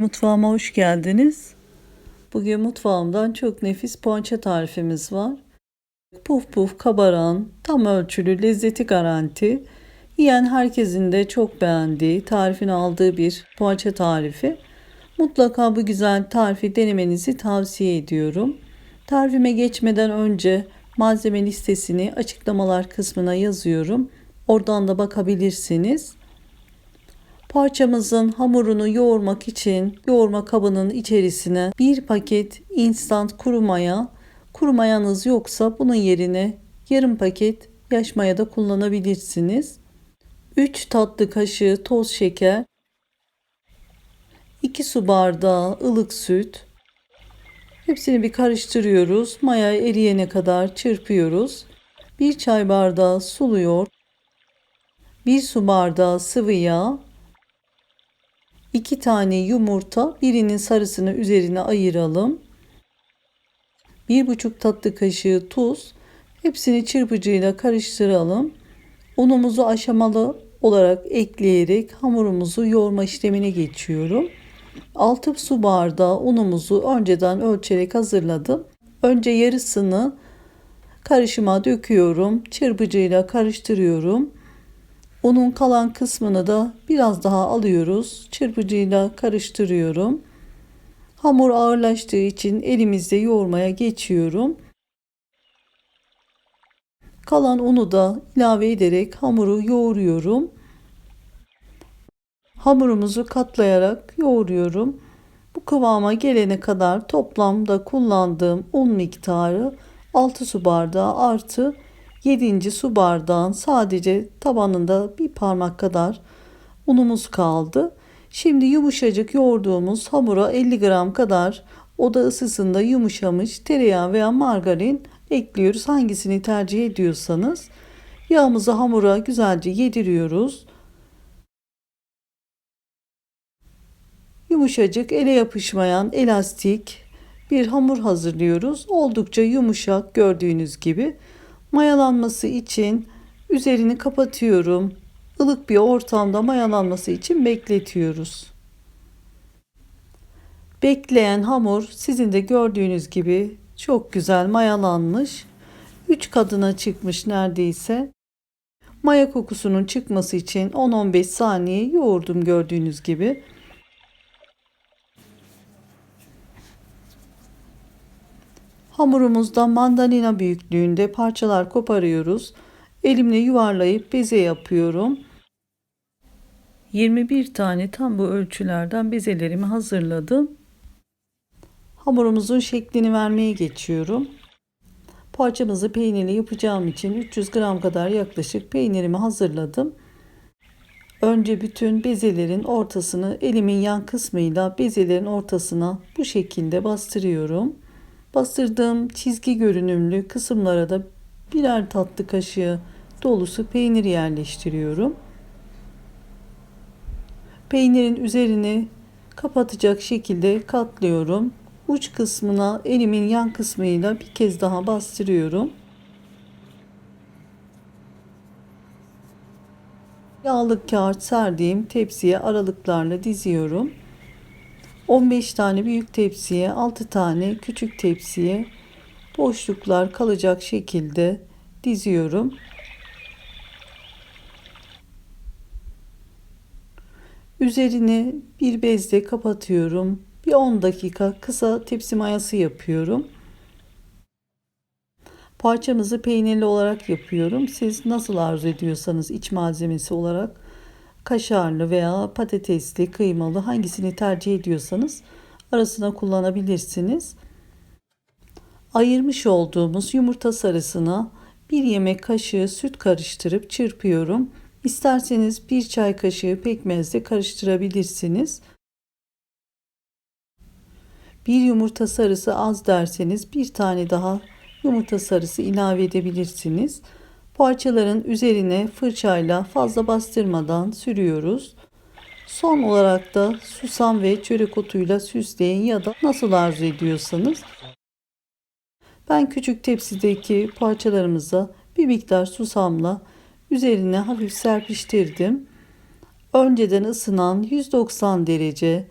Mutfağıma hoş geldiniz. Bugün mutfağımdan çok nefis poğaça tarifimiz var. Puf puf kabaran, tam ölçülü, lezzeti garanti. Yiyen herkesin de çok beğendiği, tarifini aldığı bir poğaça tarifi. Mutlaka bu güzel tarifi denemenizi tavsiye ediyorum. Tarifime geçmeden önce malzeme listesini açıklamalar kısmına yazıyorum. Oradan da bakabilirsiniz. Parçamızın hamurunu yoğurmak için yoğurma kabının içerisine bir paket instant kuru maya, kuru mayanız yoksa bunun yerine yarım paket yaş maya da kullanabilirsiniz. 3 tatlı kaşığı toz şeker, 2 su bardağı ılık süt. Hepsini bir karıştırıyoruz. Maya eriyene kadar çırpıyoruz. 1 çay bardağı sulu yoğurt, 1 su bardağı sıvı yağ, 2 tane yumurta, birinin sarısını üzerine ayıralım. 1,5 tatlı kaşığı tuz. Hepsini çırpıcıyla karıştıralım. Unumuzu aşamalı olarak ekleyerek hamurumuzu yoğurma işlemine geçiyorum. 6 su bardağı unumuzu önceden ölçerek hazırladım. Önce yarısını karışıma döküyorum. Çırpıcıyla karıştırıyorum. Unun kalan kısmını da biraz daha alıyoruz. Çırpıcıyla karıştırıyorum. Hamur ağırlaştığı için elimizde yoğurmaya geçiyorum. Kalan unu da ilave ederek hamuru yoğuruyorum. Hamurumuzu katlayarak yoğuruyorum. Bu kıvama gelene kadar toplamda kullandığım un miktarı 6 su bardağı artı 7. su bardağın sadece tabanında bir parmak kadar unumuz kaldı. Şimdi yumuşacık yoğurduğumuz hamura 50 gram kadar oda ısısında yumuşamış tereyağı veya margarin ekliyoruz. Hangisini tercih ediyorsanız. Yağımızı hamura güzelce yediriyoruz. Yumuşacık ele yapışmayan elastik bir hamur hazırlıyoruz. Oldukça yumuşak gördüğünüz gibi. Mayalanması için üzerini kapatıyorum. Ilık bir ortamda mayalanması için bekletiyoruz. Bekleyen hamur sizin de gördüğünüz gibi çok güzel mayalanmış. 3 kadına çıkmış neredeyse. Maya kokusunun çıkması için 10-15 saniye yoğurdum gördüğünüz gibi. Hamurumuzdan mandalina büyüklüğünde parçalar koparıyoruz. Elimle yuvarlayıp beze yapıyorum. 21 tane tam bu ölçülerden bezelerimi hazırladım. Hamurumuzun şeklini vermeye geçiyorum. Poğaçamızı peynirli yapacağım için 300 gram kadar yaklaşık peynirimi hazırladım. Önce bütün bezelerin ortasını elimin yan kısmıyla bezelerin ortasına bu şekilde bastırıyorum. Bastırdığım çizgi görünümlü kısımlara da birer tatlı kaşığı dolusu peynir yerleştiriyorum. Peynirin üzerini kapatacak şekilde katlıyorum. Uç kısmına elimin yan kısmıyla bir kez daha bastırıyorum. Yağlı kağıt serdiğim tepsiye aralıklarla diziyorum. 15 tane büyük tepsiye, 6 tane küçük tepsiye boşluklar kalacak şekilde diziyorum. Üzerini bir bezle kapatıyorum. Bir 10 dakika kısa tepsi mayası yapıyorum. Parçamızı peynirli olarak yapıyorum. Siz nasıl arzu ediyorsanız iç malzemesi olarak kaşarlı veya patatesli, kıymalı hangisini tercih ediyorsanız arasına kullanabilirsiniz. Ayırmış olduğumuz yumurta sarısına bir yemek kaşığı süt karıştırıp çırpıyorum. İsterseniz bir çay kaşığı pekmezle karıştırabilirsiniz. Bir yumurta sarısı az derseniz bir tane daha yumurta sarısı ilave edebilirsiniz. Parçaların üzerine fırçayla fazla bastırmadan sürüyoruz. Son olarak da susam ve çörek otuyla süsleyin ya da nasıl arzu ediyorsanız. Ben küçük tepsideki parçalarımıza bir miktar susamla üzerine hafif serpiştirdim. Önceden ısınan 190 derece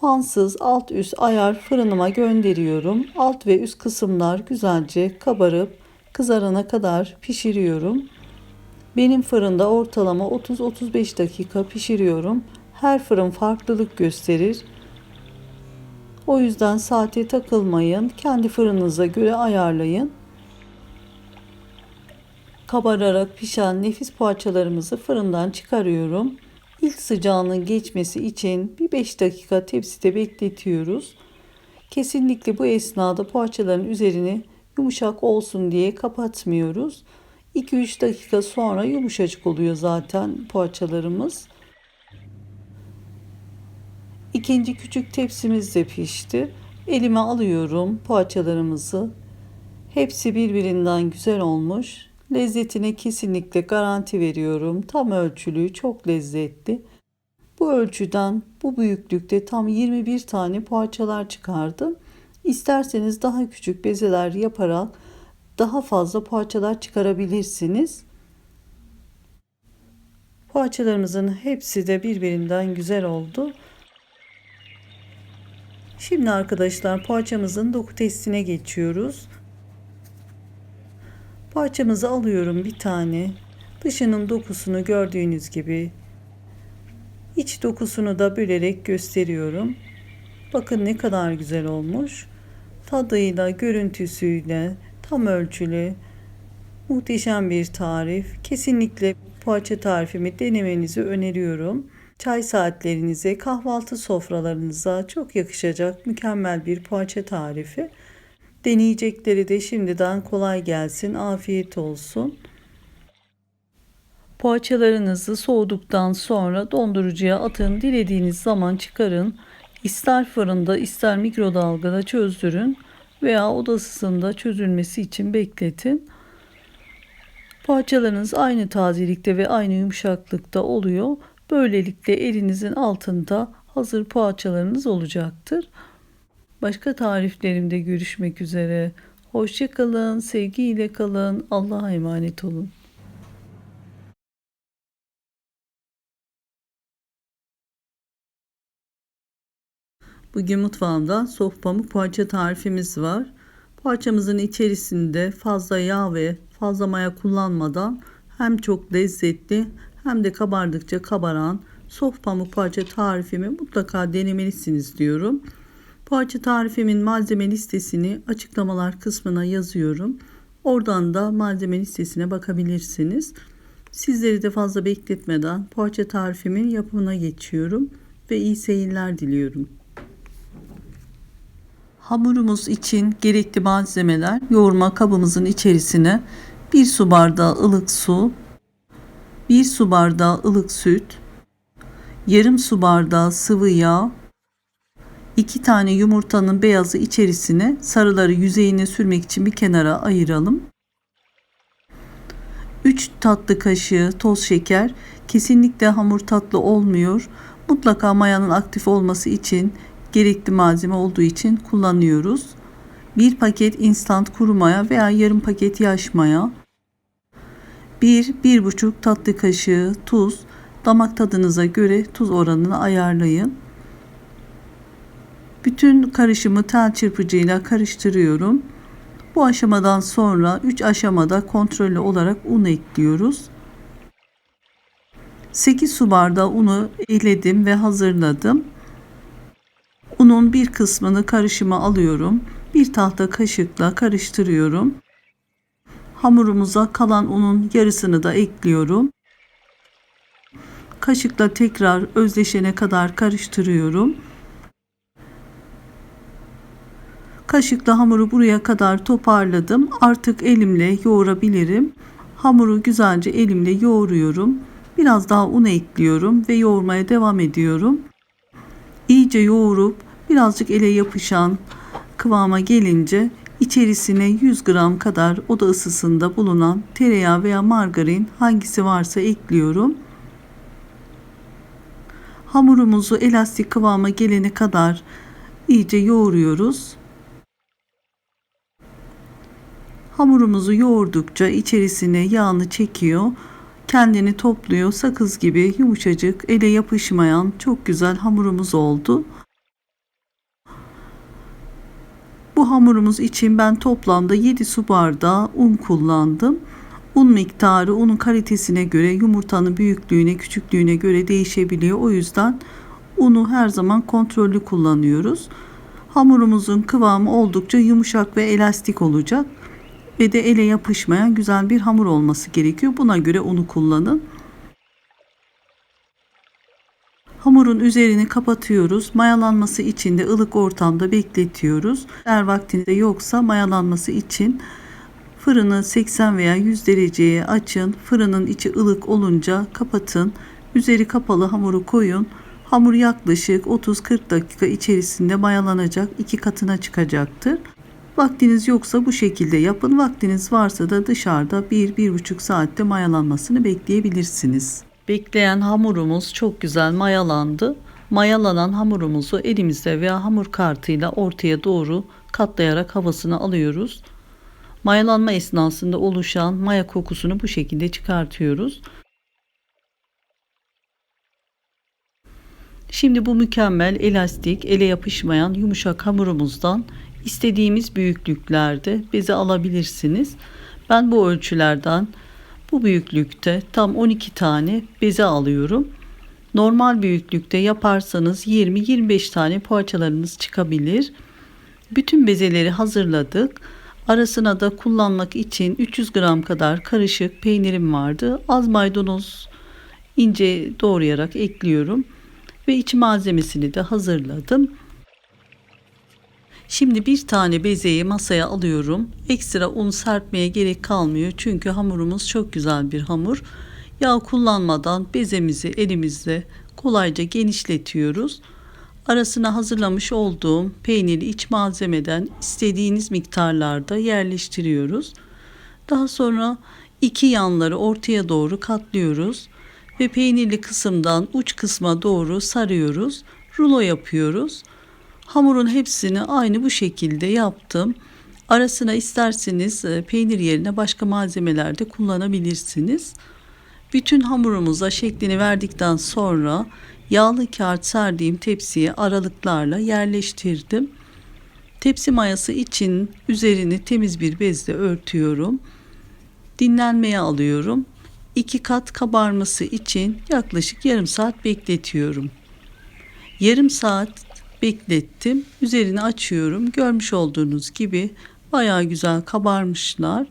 Fansız alt üst ayar fırınıma gönderiyorum. Alt ve üst kısımlar güzelce kabarıp kızarana kadar pişiriyorum. Benim fırında ortalama 30-35 dakika pişiriyorum. Her fırın farklılık gösterir. O yüzden saate takılmayın. Kendi fırınınıza göre ayarlayın. Kabararak pişen nefis poğaçalarımızı fırından çıkarıyorum. İlk sıcağının geçmesi için bir 5 dakika tepside bekletiyoruz. Kesinlikle bu esnada poğaçaların üzerini yumuşak olsun diye kapatmıyoruz. 2-3 dakika sonra yumuşacık oluyor zaten poğaçalarımız. İkinci küçük tepsimiz de pişti. Elime alıyorum poğaçalarımızı. Hepsi birbirinden güzel olmuş. Lezzetine kesinlikle garanti veriyorum. Tam ölçülü, çok lezzetli. Bu ölçüden, bu büyüklükte tam 21 tane poğaçalar çıkardım. İsterseniz daha küçük bezeler yaparak daha fazla poğaçalar çıkarabilirsiniz. Poğaçalarımızın hepsi de birbirinden güzel oldu. Şimdi arkadaşlar poğaçamızın doku testine geçiyoruz. Poğaçamızı alıyorum bir tane. Dışının dokusunu gördüğünüz gibi iç dokusunu da bölerek gösteriyorum. Bakın ne kadar güzel olmuş. Tadıyla, görüntüsüyle tam ölçülü muhteşem bir tarif. Kesinlikle poğaça tarifimi denemenizi öneriyorum. Çay saatlerinize, kahvaltı sofralarınıza çok yakışacak mükemmel bir poğaça tarifi. Deneyecekleri de şimdiden kolay gelsin, afiyet olsun. Poğaçalarınızı soğuduktan sonra dondurucuya atın. Dilediğiniz zaman çıkarın. İster fırında ister mikrodalgada çözdürün veya oda ısısında çözülmesi için bekletin. Poğaçalarınız aynı tazelikte ve aynı yumuşaklıkta oluyor. Böylelikle elinizin altında hazır poğaçalarınız olacaktır. Başka tariflerimde görüşmek üzere. Hoşçakalın, sevgiyle kalın, Allah'a emanet olun. Bugün mutfağımda soft pamuk poğaça tarifimiz var. Poğaçamızın içerisinde fazla yağ ve fazla maya kullanmadan hem çok lezzetli hem de kabardıkça kabaran soft pamuk poğaça tarifimi mutlaka denemelisiniz diyorum. Poğaça tarifimin malzeme listesini açıklamalar kısmına yazıyorum. Oradan da malzeme listesine bakabilirsiniz. Sizleri de fazla bekletmeden poğaça tarifimin yapımına geçiyorum ve iyi seyirler diliyorum. Hamurumuz için gerekli malzemeler yoğurma kabımızın içerisine 1 su bardağı ılık su, 1 su bardağı ılık süt, yarım su bardağı sıvı yağ, 2 tane yumurtanın beyazı içerisine sarıları yüzeyine sürmek için bir kenara ayıralım. 3 tatlı kaşığı toz şeker kesinlikle hamur tatlı olmuyor. Mutlaka mayanın aktif olması için gerekli malzeme olduğu için kullanıyoruz. 1 paket instant kuru maya veya yarım paket yaş maya. 1-1,5 tatlı kaşığı tuz. Damak tadınıza göre tuz oranını ayarlayın. Bütün karışımı tel çırpıcıyla karıştırıyorum. Bu aşamadan sonra 3 aşamada kontrollü olarak un ekliyoruz. 8 su bardağı unu eledim ve hazırladım. Unun bir kısmını karışıma alıyorum. Bir tahta kaşıkla karıştırıyorum. Hamurumuza kalan unun yarısını da ekliyorum. Kaşıkla tekrar özleşene kadar karıştırıyorum. Kaşıkla hamuru buraya kadar toparladım. Artık elimle yoğurabilirim. Hamuru güzelce elimle yoğuruyorum. Biraz daha un ekliyorum ve yoğurmaya devam ediyorum. İyice yoğurup birazcık ele yapışan kıvama gelince içerisine 100 gram kadar oda ısısında bulunan tereyağı veya margarin hangisi varsa ekliyorum. Hamurumuzu elastik kıvama gelene kadar iyice yoğuruyoruz. Hamurumuzu yoğurdukça içerisine yağını çekiyor. Kendini topluyor. Sakız gibi yumuşacık, ele yapışmayan çok güzel hamurumuz oldu. Hamurumuz için ben toplamda 7 su bardağı un kullandım. Un miktarı unun kalitesine göre, yumurtanın büyüklüğüne, küçüklüğüne göre değişebiliyor. O yüzden unu her zaman kontrollü kullanıyoruz. Hamurumuzun kıvamı oldukça yumuşak ve elastik olacak ve de ele yapışmayan güzel bir hamur olması gerekiyor. Buna göre unu kullanın. Hamurun üzerini kapatıyoruz. Mayalanması için de ılık ortamda bekletiyoruz. Eğer vaktinizde yoksa mayalanması için fırını 80 veya 100 dereceye açın. Fırının içi ılık olunca kapatın. Üzeri kapalı hamuru koyun. Hamur yaklaşık 30-40 dakika içerisinde mayalanacak, iki katına çıkacaktır. Vaktiniz yoksa bu şekilde yapın. Vaktiniz varsa da dışarıda 1-1,5 saatte mayalanmasını bekleyebilirsiniz. Bekleyen hamurumuz çok güzel mayalandı. Mayalanan hamurumuzu elimizde veya hamur kartıyla ortaya doğru katlayarak havasını alıyoruz. Mayalanma esnasında oluşan maya kokusunu bu şekilde çıkartıyoruz. Şimdi bu mükemmel, elastik, ele yapışmayan yumuşak hamurumuzdan istediğimiz büyüklüklerde beze alabilirsiniz. Ben bu ölçülerden bu büyüklükte tam 12 tane beze alıyorum. Normal büyüklükte yaparsanız 20-25 tane poğaçalarınız çıkabilir. Bütün bezeleri hazırladık. Arasına da kullanmak için 300 gram kadar karışık peynirim vardı. Az maydanoz ince doğrayarak ekliyorum ve iç malzemesini de hazırladım. Şimdi bir tane bezeyi masaya alıyorum. Ekstra un serpmeye gerek kalmıyor çünkü hamurumuz çok güzel bir hamur. Yağ kullanmadan bezemizi elimizle kolayca genişletiyoruz. Arasına hazırlamış olduğum peynirli iç malzemeden istediğiniz miktarlarda yerleştiriyoruz. Daha sonra iki yanları ortaya doğru katlıyoruz ve peynirli kısımdan uç kısma doğru sarıyoruz. Rulo yapıyoruz. Hamurun hepsini aynı bu şekilde yaptım. Arasına isterseniz e, peynir yerine başka malzemeler de kullanabilirsiniz. Bütün hamurumuza şeklini verdikten sonra yağlı kağıt serdiğim tepsiye aralıklarla yerleştirdim. Tepsi mayası için üzerini temiz bir bezle örtüyorum. Dinlenmeye alıyorum. İki kat kabarması için yaklaşık yarım saat bekletiyorum. Yarım saat beklettim. Üzerini açıyorum. Görmüş olduğunuz gibi bayağı güzel kabarmışlar.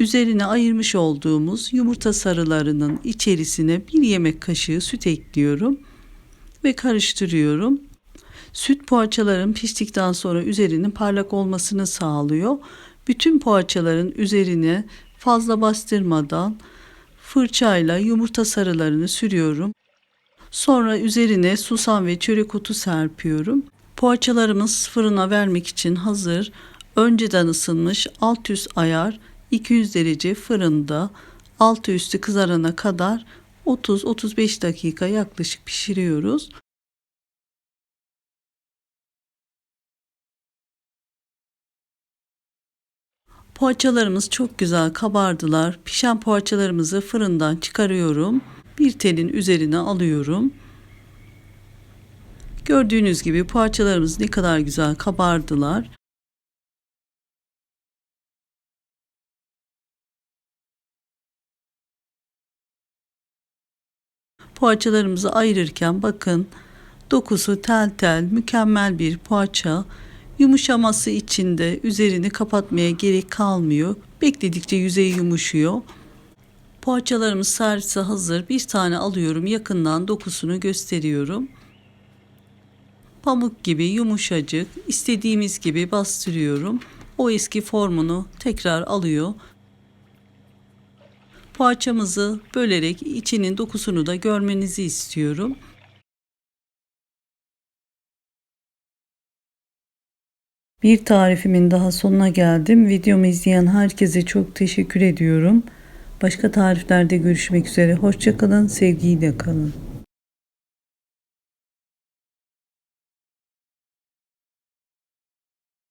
Üzerine ayırmış olduğumuz yumurta sarılarının içerisine bir yemek kaşığı süt ekliyorum ve karıştırıyorum. Süt poğaçaların piştikten sonra üzerinin parlak olmasını sağlıyor. Bütün poğaçaların üzerine fazla bastırmadan fırçayla yumurta sarılarını sürüyorum. Sonra üzerine susam ve çörek otu serpiyorum. Poğaçalarımız fırına vermek için hazır. Önceden ısınmış alt üst ayar 200 derece fırında altı üstü kızarana kadar 30-35 dakika yaklaşık pişiriyoruz. Poğaçalarımız çok güzel kabardılar. Pişen poğaçalarımızı fırından çıkarıyorum. Bir telin üzerine alıyorum. Gördüğünüz gibi poğaçalarımız ne kadar güzel kabardılar. Poğaçalarımızı ayırırken bakın dokusu tel tel mükemmel bir poğaça. Yumuşaması için de üzerini kapatmaya gerek kalmıyor. Bekledikçe yüzeyi yumuşuyor. Poğaçalarımız servise hazır. Bir tane alıyorum. Yakından dokusunu gösteriyorum. Pamuk gibi yumuşacık. istediğimiz gibi bastırıyorum. O eski formunu tekrar alıyor. Poğaçamızı bölerek içinin dokusunu da görmenizi istiyorum. Bir tarifimin daha sonuna geldim. Videomu izleyen herkese çok teşekkür ediyorum. Başka tariflerde görüşmek üzere. Hoşçakalın, sevgiyle kalın.